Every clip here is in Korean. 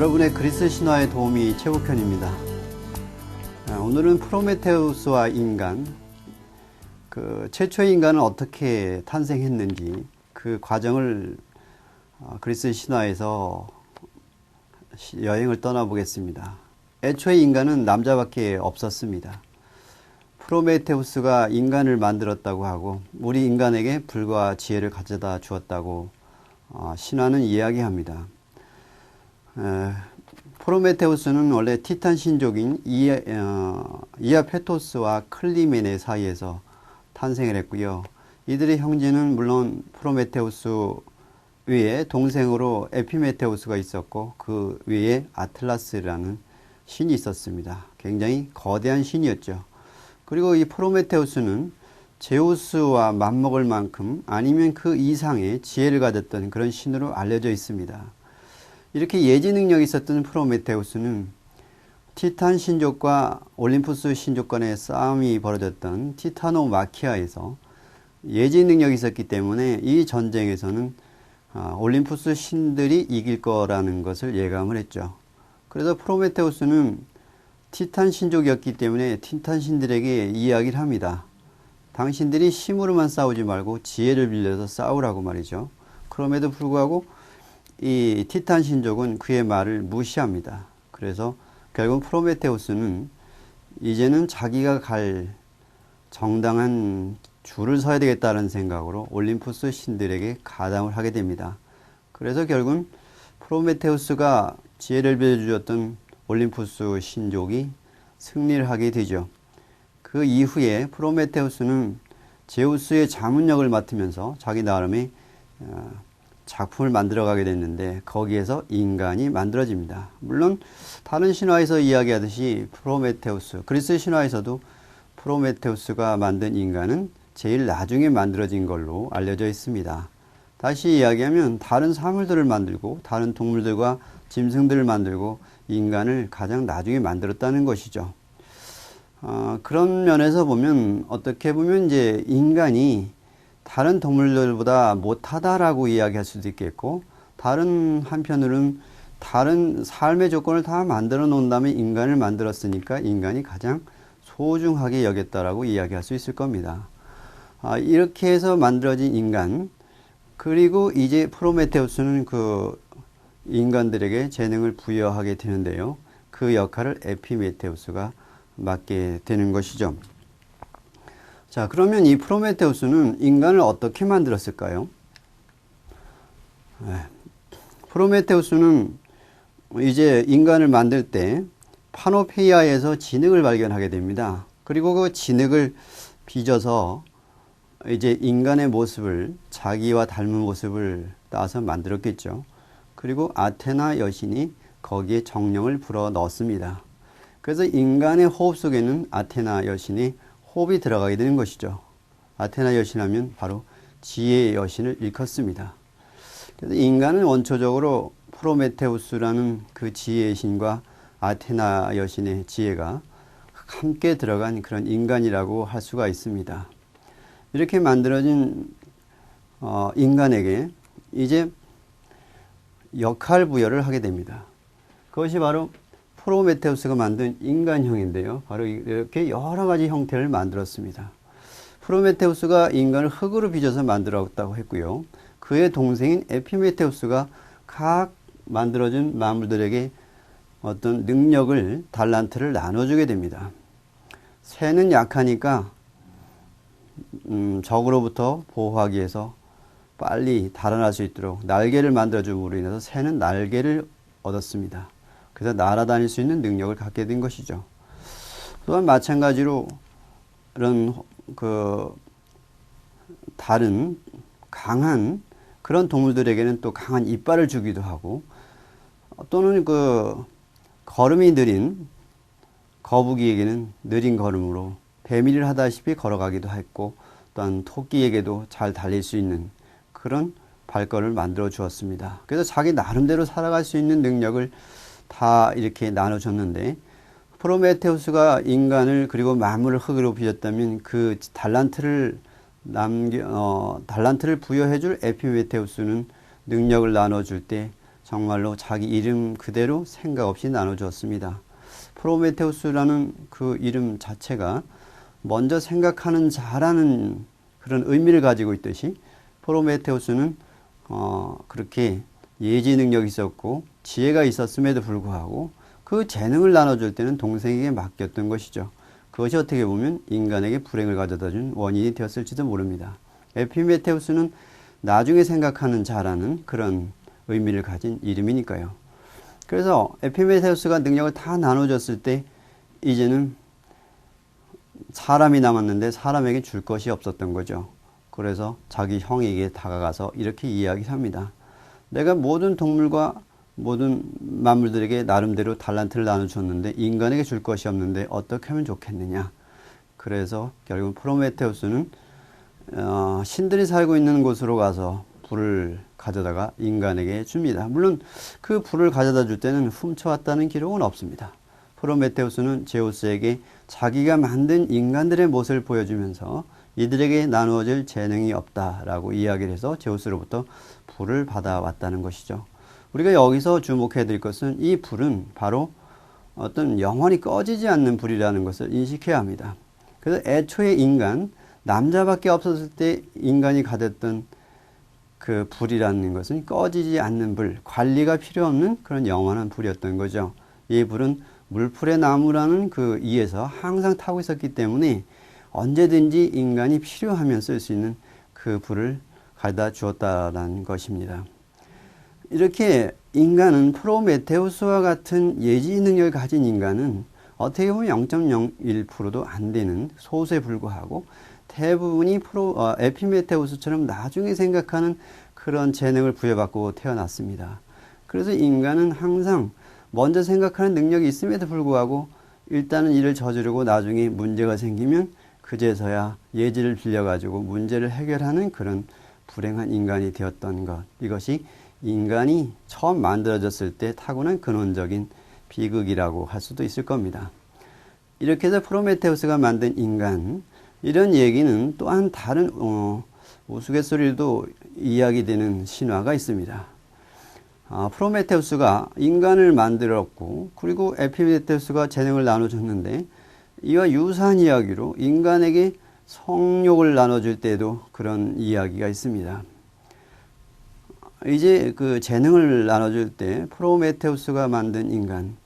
여러분의 그리스 신화의 도움이 최고편입니다. 아, 오늘은 프로메테우스와 인간, 그 최초의 인간은 어떻게 탄생했는지 그 과정을 아, 그리스 신화에서 시- 여행을 떠나보겠습니다. 애초에 인간은 남자밖에 없었습니다. 프로메테우스가 인간을 만들었다고 하고 우리 인간에게 불과 지혜를 가져다 주었다고 어, 신화는 이야기합니다. 에, 프로메테우스는 원래 티탄 신족인 이아, 어, 이아페토스와 클리메네 사이에서 탄생을 했고요. 이들의 형제는 물론 프로메테우스 위에 동생으로 에피메테우스가 있었고 그 위에 아틀라스라는 신이 있었습니다. 굉장히 거대한 신이었죠. 그리고 이 프로메테우스는 제우스와 맞먹을 만큼 아니면 그 이상의 지혜를 가졌던 그런 신으로 알려져 있습니다. 이렇게 예지 능력이 있었던 프로메테우스는 티탄 신족과 올림푸스 신족 간의 싸움이 벌어졌던 티타노 마키아에서 예지 능력이 있었기 때문에 이 전쟁에서는 아, 올림푸스 신들이 이길 거라는 것을 예감을 했죠. 그래서 프로메테우스는 티탄 신족이었기 때문에 티탄 신들에게 이야기를 합니다. 당신들이 힘으로만 싸우지 말고 지혜를 빌려서 싸우라고 말이죠. 그럼에도 불구하고 이 티탄 신족은 그의 말을 무시합니다. 그래서 결국 프로메테우스는 이제는 자기가 갈 정당한 줄을 서야 되겠다는 생각으로 올림푸스 신들에게 가담을 하게 됩니다. 그래서 결국은 프로메테우스가 지혜를 빌려주었던 올림푸스 신족이 승리를 하게 되죠. 그 이후에 프로메테우스는 제우스의 자문역을 맡으면서 자기 나름의 어, 작품을 만들어 가게 됐는데 거기에서 인간이 만들어집니다. 물론 다른 신화에서 이야기하듯이 프로메테우스, 그리스 신화에서도 프로메테우스가 만든 인간은 제일 나중에 만들어진 걸로 알려져 있습니다. 다시 이야기하면 다른 사물들을 만들고 다른 동물들과 짐승들을 만들고 인간을 가장 나중에 만들었다는 것이죠. 어, 그런 면에서 보면 어떻게 보면 이제 인간이 다른 동물들보다 못하다라고 이야기할 수도 있겠고 다른 한편으로는 다른 삶의 조건을 다 만들어 놓은 다음에 인간을 만들었으니까 인간이 가장 소중하게 여겼다라고 이야기할 수 있을 겁니다. 아, 이렇게 해서 만들어진 인간 그리고 이제 프로메테우스는 그 인간들에게 재능을 부여하게 되는데요. 그 역할을 에피메테우스가 맡게 되는 것이죠. 자, 그러면 이 프로메테우스는 인간을 어떻게 만들었을까요? 네. 프로메테우스는 이제 인간을 만들 때 파노페이아에서 진흙을 발견하게 됩니다. 그리고 그 진흙을 빚어서 이제 인간의 모습을 자기와 닮은 모습을 따서 만들었겠죠. 그리고 아테나 여신이 거기에 정령을 불어 넣었습니다. 그래서 인간의 호흡 속에는 아테나 여신이 호흡이 들어가게 되는 것이죠. 아테나 여신 하면 바로 지혜의 여신을 일컫습니다. 그래서 인간은 원초적으로 프로메테우스라는 그 지혜의 신과 아테나 여신의 지혜가 함께 들어간 그런 인간이라고 할 수가 있습니다. 이렇게 만들어진 어, 인간에게 이제 역할 부여를 하게 됩니다. 그것이 바로 프로메테우스가 만든 인간형인데요. 바로 이렇게 여러 가지 형태를 만들었습니다. 프로메테우스가 인간을 흙으로 빚어서 만들었다고 했고요. 그의 동생인 에피메테우스가 각 만들어진 만물들에게 어떤 능력을 달란트를 나눠주게 됩니다. 새는 약하니까 음, 적으로부터 보호하기 위해서 빨리 달아날 수 있도록 날개를 만들어줌으로 인해서 새는 날개를 얻었습니다. 그래서 날아다닐 수 있는 능력을 갖게 된 것이죠. 또한 마찬가지로 이런 그 다른 강한 그런 동물들에게는 또 강한 이빨을 주기도 하고 또는 그 걸음이 느린 거북이에게는 느린 걸음으로 배밀을 하다시피 걸어가기도 했고 또한 토끼에게도 잘 달릴 수 있는 그런 발걸음을 만들어 주었습니다. 그래서 자기 나름대로 살아갈 수 있는 능력을 다 이렇게 나눠줬는데 프로메테우스가 인간을 그리고 만물을 흙으로 빚었다면 그 달란트를 남겨 어, 달란트를 부여해줄 에피메테우스는 능력을 나눠줄 때 정말로 자기 이름 그대로 생각 없이 나눠주었습니다. 프로메테우스라는 그 이름 자체가 먼저 생각하는 자라는 그런 의미를 가지고 있듯이 프로메테우스는 어, 그렇게 예지 능력이 있었고 지혜가 있었음에도 불구하고 그 재능을 나눠줄 때는 동생에게 맡겼던 것이죠. 그것이 어떻게 보면 인간에게 불행을 가져다 준 원인이 되었을지도 모릅니다. 에피메테우스는 나중에 생각하는 자라는 그런 의미를 가진 이름이니까요. 그래서 에피메테우스가 능력을 다 나눠줬을 때 이제는 사람이 남았는데 사람에게 줄 것이 없었던 거죠. 그래서 자기 형에게 다가가서 이렇게 이야기합니다. 내가 모든 동물과 모든 만물들에게 나름대로 달란트를 나눠줬는데 인간에게 줄 것이 없는데 어떻게 하면 좋겠느냐. 그래서 결국 프로메테우스는 어, 신들이 살고 있는 곳으로 가서 불을 가져다가 인간에게 줍니다. 물론 그 불을 가져다 줄 때는 훔쳐왔다는 기록은 없습니다. 프로메테우스는 제우스에게 자기가 만든 인간들의 모습을 보여주면서 이들에게 나누어질 재능이 없다라고 이야기를 해서 제우스로부터 불을 받아왔다는 것이죠. 우리가 여기서 주목해야 될 것은 이 불은 바로 어떤 영원히 꺼지지 않는 불이라는 것을 인식해야 합니다. 그래서 애초에 인간, 남자밖에 없었을 때 인간이 가졌던 그 불이라는 것은 꺼지지 않는 불, 관리가 필요 없는 그런 영원한 불이었던 거죠. 이 불은 물풀의 나무라는 그 이에서 항상 타고 있었기 때문에 언제든지 인간이 필요하면 쓸 수 있는 그 불을 가져다 주었다라는 것입니다. 이렇게 인간은 프로메테우스와 같은 예지 능력을 가진 인간은 어떻게 보면 0.01%도 안 되는 소수에 불과하고 대부분이 프로 어, 에피메테우스처럼 나중에 생각하는 그런 재능을 부여받고 태어났습니다. 그래서 인간은 항상 먼저 생각하는 능력이 있음에도 불구하고 일단은 일을 저지르고 나중에 문제가 생기면 그제서야 예지를 빌려가지고 문제를 해결하는 그런 불행한 인간이 되었던 것. 이것이 인간이 처음 만들어졌을 때 타고난 근원적인 비극이라고 할 수도 있을 겁니다. 이렇게 해서 프로메테우스가 만든 인간, 이런 얘기는 또한 다른 어, 우스갯소리도 이야기되는 신화가 있습니다. 아, 프로메테우스가 인간을 만들었고 그리고 에피메테우스가 재능을 나눠줬는데 이와 유사한 이야기로 인간에게 성욕을 나눠줄 때도 그런 이야기가 있습니다. 이제 그 재능을 나눠줄 때 프로메테우스가 만든 인간,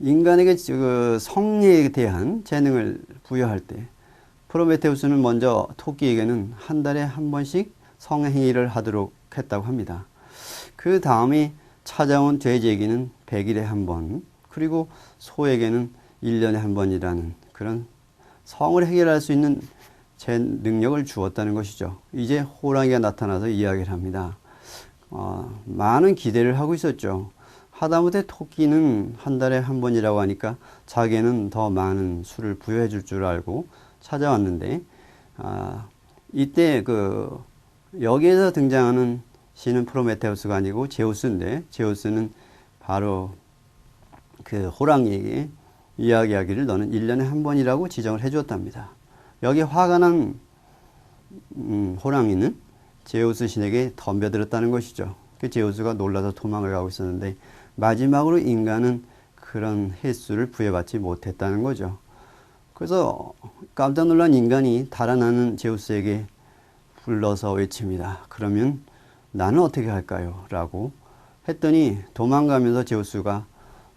인간에게 그 성에 대한 재능을 부여할 때 프로메테우스는 먼저 토끼에게는 한 달에 한 번씩 성행위를 하도록 했다고 합니다. 그 다음에 찾아온 돼지에게는 100일에 한 번, 그리고 소에게는 1년에 한 번이라는 그런 성을 해결할 수 있는 제 능력을 주었다는 것이죠. 이제 호랑이가 나타나서 이야기를 합니다. 어, 많은 기대를 하고 있었죠. 하다못해 토끼는 한 달에 한 번이라고 하니까 자기는 더 많은 수를 부여해 줄 줄 알고 찾아왔는데, 아, 이때 그, 여기에서 등장하는 신은 프로메테우스가 아니고 제우스인데, 제우스는 바로 그 호랑이에게 이야기하기를 너는 1년에 한 번이라고 지정을 해 주었답니다. 여기 화가 난, 음, 호랑이는 제우스 신에게 덤벼들었다는 것이죠. 그 제우스가 놀라서 도망을 가고 있었는데, 마지막으로 인간은 그런 횟수를 부여받지 못했다는 거죠. 그래서 깜짝 놀란 인간이 달아나는 제우스에게 불러서 외칩니다. 그러면 나는 어떻게 할까요? 라고 했더니 도망가면서 제우스가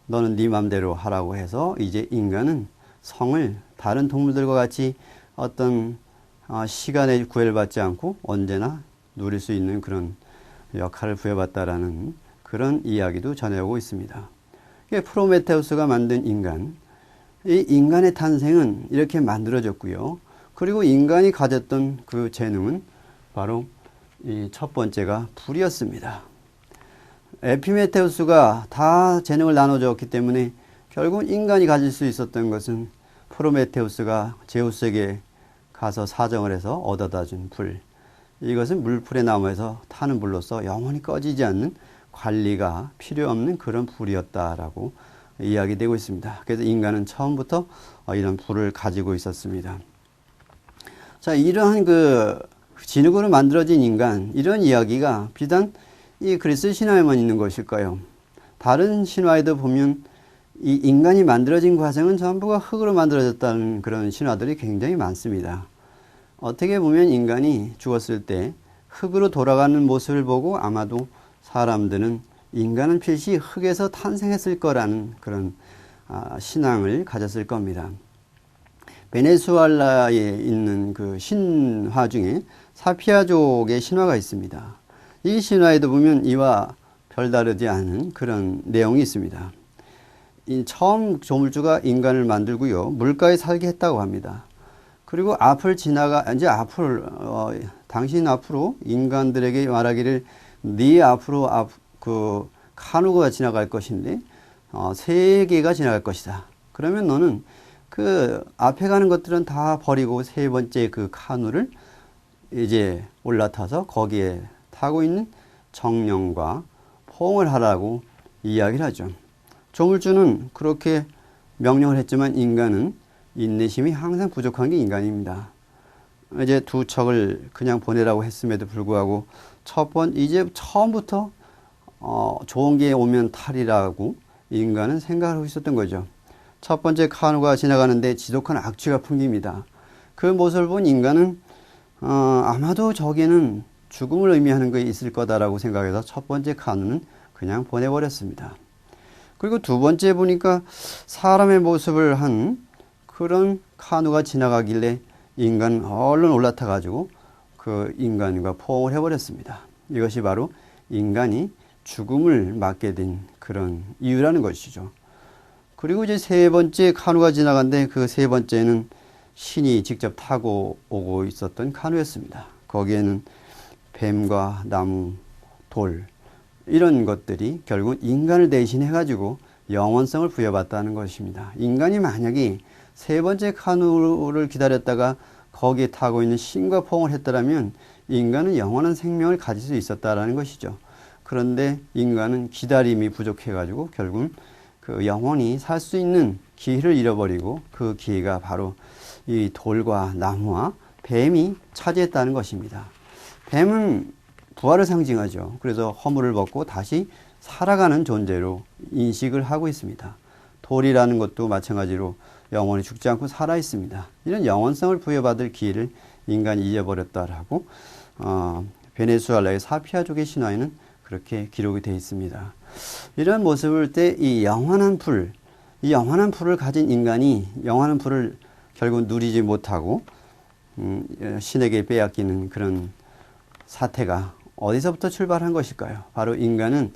너는 네 맘대로 하라고 해서 이제 인간은 성을 다른 동물들과 같이 어떤 어, 시간에 구애를 받지 않고 언제나 누릴 수 있는 그런 역할을 부여받다라는 그런 이야기도 전해오고 있습니다. 프로메테우스가 만든 인간, 이 인간의 탄생은 이렇게 만들어졌고요. 그리고 인간이 가졌던 그 재능은 바로 이 첫 번째가 불이었습니다. 에피메테우스가 다 재능을 나눠줬기 때문에 결국 인간이 가질 수 있었던 것은 프로메테우스가 제우스에게 가서 사정을 해서 얻어다 준 불. 이것은 물풀의 나무에서 타는 불로서 영원히 꺼지지 않는 관리가 필요 없는 그런 불이었다라고 이야기되고 있습니다. 그래서 인간은 처음부터 이런 불을 가지고 있었습니다. 자, 이러한 그 진흙으로 만들어진 인간, 이런 이야기가 비단 이 그리스 신화에만 있는 것일까요? 다른 신화에도 보면 이 인간이 만들어진 과정은 전부가 흙으로 만들어졌다는 그런 신화들이 굉장히 많습니다. 어떻게 보면 인간이 죽었을 때 흙으로 돌아가는 모습을 보고 아마도 사람들은 인간은 필시 흙에서 탄생했을 거라는 그런 아, 신앙을 가졌을 겁니다. 베네수엘라에 있는 그 신화 중에 사피아족의 신화가 있습니다. 이 신화에도 보면 이와 별다르지 않은 그런 내용이 있습니다. 처음 조물주가 인간을 만들고요. 물가에 살게 했다고 합니다. 그리고 앞을 지나가, 이제 앞을, 어, 당신 앞으로 인간들에게 말하기를 네 앞으로 앞, 그, 카누가 지나갈 것인데, 어, 세 개가 지나갈 것이다. 그러면 너는 그 앞에 가는 것들은 다 버리고 세 번째 그 카누를 이제 올라타서 거기에 타고 있는 정령과 포옹을 하라고 이야기를 하죠. 조물주는 그렇게 명령을 했지만 인간은 인내심이 항상 부족한 게 인간입니다. 이제 두 척을 그냥 보내라고 했음에도 불구하고 첫 번, 이제 처음부터 어, 좋은 게 오면 탈이라고 인간은 생각하고 있었던 거죠. 첫 번째 카누가 지나가는데 지독한 악취가 풍깁니다. 그 모습을 본 인간은 어, 아마도 저기는 죽음을 의미하는 게 있을 거다라고 생각해서 첫 번째 카누는 그냥 보내버렸습니다. 그리고 두 번째 보니까 사람의 모습을 한 그런 카누가 지나가길래 인간 얼른 올라타 가지고 그 인간과 포옹을 해버렸습니다. 이것이 바로 인간이 죽음을 맞게 된 그런 이유라는 것이죠. 그리고 이제 세 번째 카누가 지나간데 그 세 번째는 신이 직접 타고 오고 있었던 카누였습니다. 거기에는 뱀과 나무, 돌 이런 것들이 결국 인간을 대신해 가지고 영원성을 부여받다는 것입니다. 인간이 만약에 세 번째 카누를 기다렸다가 거기에 타고 있는 신과 포옹을 했더라면 인간은 영원한 생명을 가질 수 있었다라는 것이죠. 그런데 인간은 기다림이 부족해 가지고 결국 그 영원히 살 수 있는 기회를 잃어버리고 그 기회가 바로 이 돌과 나무와 뱀이 차지했다는 것입니다. 뱀은 부활을 상징하죠. 그래서 허물을 벗고 다시 살아가는 존재로 인식을 하고 있습니다. 돌이라는 것도 마찬가지로 영원히 죽지 않고 살아 있습니다. 이런 영원성을 부여받을 기회를 인간이 잊어버렸다라고 어, 베네수엘라의 사피아족의 신화에는 그렇게 기록이 되어 있습니다. 이런 모습을 때 이 영원한 풀, 이 영원한 풀을 가진 인간이 영원한 풀을 결국 누리지 못하고 음, 신에게 빼앗기는 그런 사태가 어디서부터 출발한 것일까요? 바로 인간은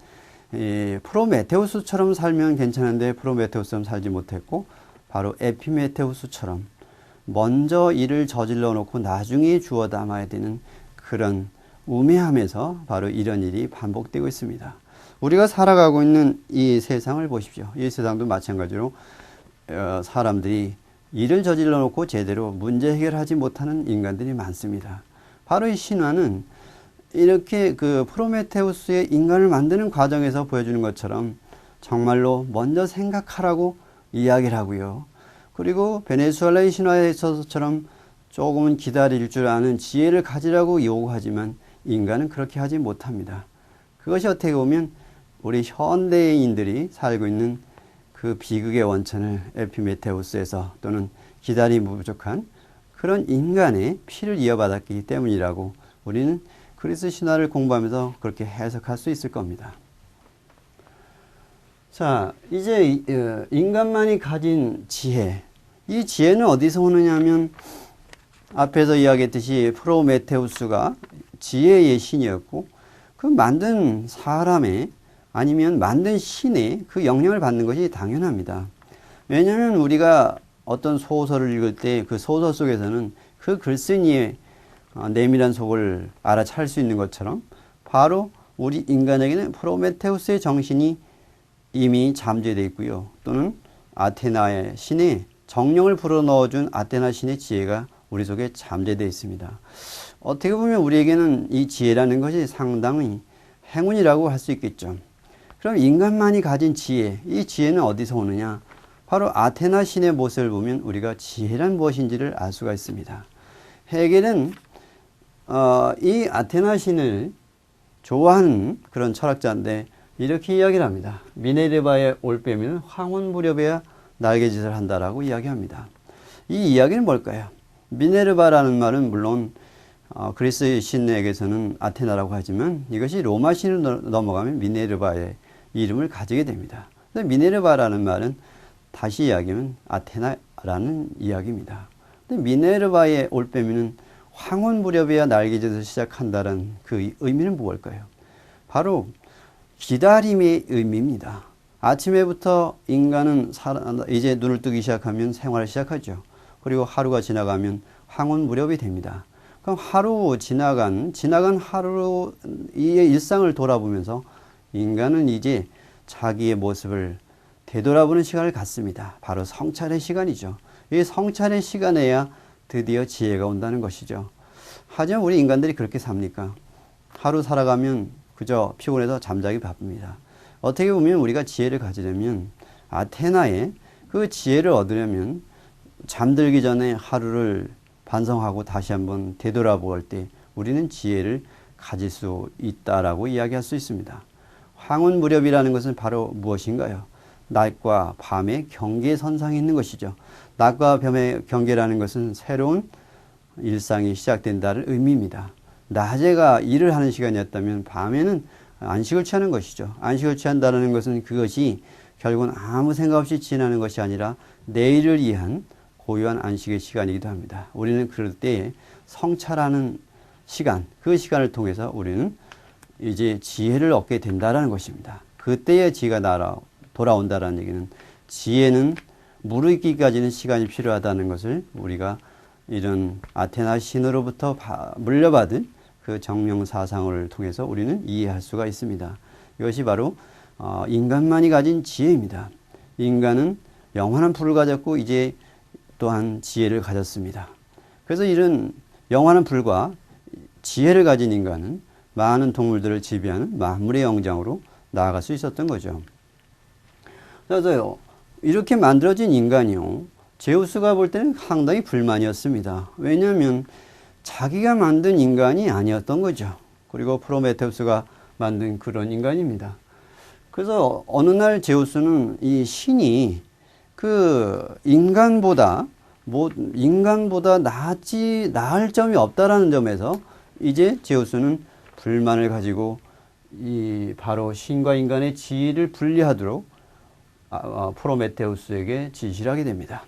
이 프로메테우스처럼 살면 괜찮은데 프로메테우스처럼 살지 못했고 바로 에피메테우스처럼 먼저 일을 저질러 놓고 나중에 주워 담아야 되는 그런 우매함에서 바로 이런 일이 반복되고 있습니다. 우리가 살아가고 있는 이 세상을 보십시오. 이 세상도 마찬가지로 어, 사람들이 일을 저질러 놓고 제대로 문제 해결하지 못하는 인간들이 많습니다. 바로 이 신화는 이렇게 그 프로메테우스의 인간을 만드는 과정에서 보여주는 것처럼 정말로 먼저 생각하라고 이야기를 하고요. 그리고 베네수엘라의 신화에 있어서처럼 조금은 기다릴 줄 아는 지혜를 가지라고 요구하지만 인간은 그렇게 하지 못합니다. 그것이 어떻게 보면 우리 현대인들이 살고 있는 그 비극의 원천을 에피메테우스에서 또는 기다림이 부족한 그런 인간의 피를 이어받았기 때문이라고 우리는 그리스 신화를 공부하면서 그렇게 해석할 수 있을 겁니다. 자, 이제 어, 인간만이 가진 지혜. 이 지혜는 어디서 오느냐 하면 앞에서 이야기했듯이 프로메테우스가 지혜의 신이었고 그 만든 사람의 아니면 만든 신의 그 영향을 받는 것이 당연합니다. 왜냐하면 우리가 어떤 소설을 읽을 때 그 소설 속에서는 그 글쓴이의 어, 내밀한 속을 알아차릴 수 있는 것처럼 바로 우리 인간에게는 프로메테우스의 정신이 이미 잠재되어 있고요. 또는 아테나의 신의 정령을 불어넣어준 아테나 신의 지혜가 우리 속에 잠재되어 있습니다. 어떻게 보면 우리에게는 이 지혜라는 것이 상당히 행운이라고 할 수 있겠죠. 그럼 인간만이 가진 지혜, 이 지혜는 어디서 오느냐? 바로 아테나 신의 모습을 보면 우리가 지혜란 무엇인지를 알 수가 있습니다. 해겔은 어, 이 아테나 신을 좋아하는 그런 철학자인데 이렇게 이야기를 합니다. 미네르바의 올빼미는 황혼 무렵에야 날개짓을 한다라고 이야기합니다. 이 이야기는 뭘까요? 미네르바라는 말은 물론 어, 그리스 신에게서는 아테나라고 하지만 이것이 로마 신으로 넘어가면 미네르바의 이름을 가지게 됩니다. 미네르바라는 말은 다시 이야기하면 아테나라는 이야기입니다. 근데 미네르바의 올빼미는 황혼 무렵에야 날개짓을 시작한다는 그 의미는 무엇일까요? 바로 기다림의 의미입니다. 아침에부터 인간은 이제 눈을 뜨기 시작하면 생활을 시작하죠. 그리고 하루가 지나가면 황혼 무렵이 됩니다. 그럼 하루 지나간 지나간 하루의 일상을 돌아보면서 인간은 이제 자기의 모습을 되돌아보는 시간을 갖습니다. 바로 성찰의 시간이죠. 이 성찰의 시간에야 드디어 지혜가 온다는 것이죠. 하지만 우리 인간들이 그렇게 삽니까? 하루 살아가면 그저 피곤해서 잠자기 바쁩니다. 어떻게 보면 우리가 지혜를 가지려면 아테나의 그 지혜를 얻으려면 잠들기 전에 하루를 반성하고 다시 한번 되돌아볼 때 우리는 지혜를 가질 수 있다라고 이야기할 수 있습니다. 황혼 무렵이라는 것은 바로 무엇인가요? 낮과 밤의 경계선상에 있는 것이죠. 낮과 밤의 경계라는 것은 새로운 일상이 시작된다는 의미입니다. 낮에가 일을 하는 시간이었다면 밤에는 안식을 취하는 것이죠. 안식을 취한다는 것은 그것이 결국은 아무 생각 없이 지나는 것이 아니라 내일을 위한 고유한 안식의 시간이기도 합니다. 우리는 그럴 때 성찰하는 시간, 그 시간을 통해서 우리는 이제 지혜를 얻게 된다라는 것입니다. 그때의 지혜가 날아 돌아온다라는 얘기는 지혜는 무르익기까지는 시간이 필요하다는 것을 우리가 이런 아테나 신으로부터 물려받은 그 정명 사상을 통해서 우리는 이해할 수가 있습니다. 이것이 바로 어, 인간만이 가진 지혜입니다. 인간은 영원한 풀을 가졌고 이제 또한 지혜를 가졌습니다. 그래서 이런 영원한 풀과 지혜를 가진 인간은 많은 동물들을 지배하는 만물의 영장으로 나아갈 수 있었던 거죠. 그래서요, 이렇게 만들어진 인간이요, 제우스가 볼 때는 상당히 불만이었습니다. 왜냐하면 자기가 만든 인간이 아니었던 거죠. 그리고 프로메테우스가 만든 그런 인간입니다. 그래서 어느 날 제우스는 이 신이 그 인간보다 뭐 인간보다 낫지 나을 점이 없다라는 점에서 이제 제우스는 불만을 가지고 이 바로 신과 인간의 지위를 분리하도록 아, 아, 프로메테우스에게 지시를 하게 됩니다.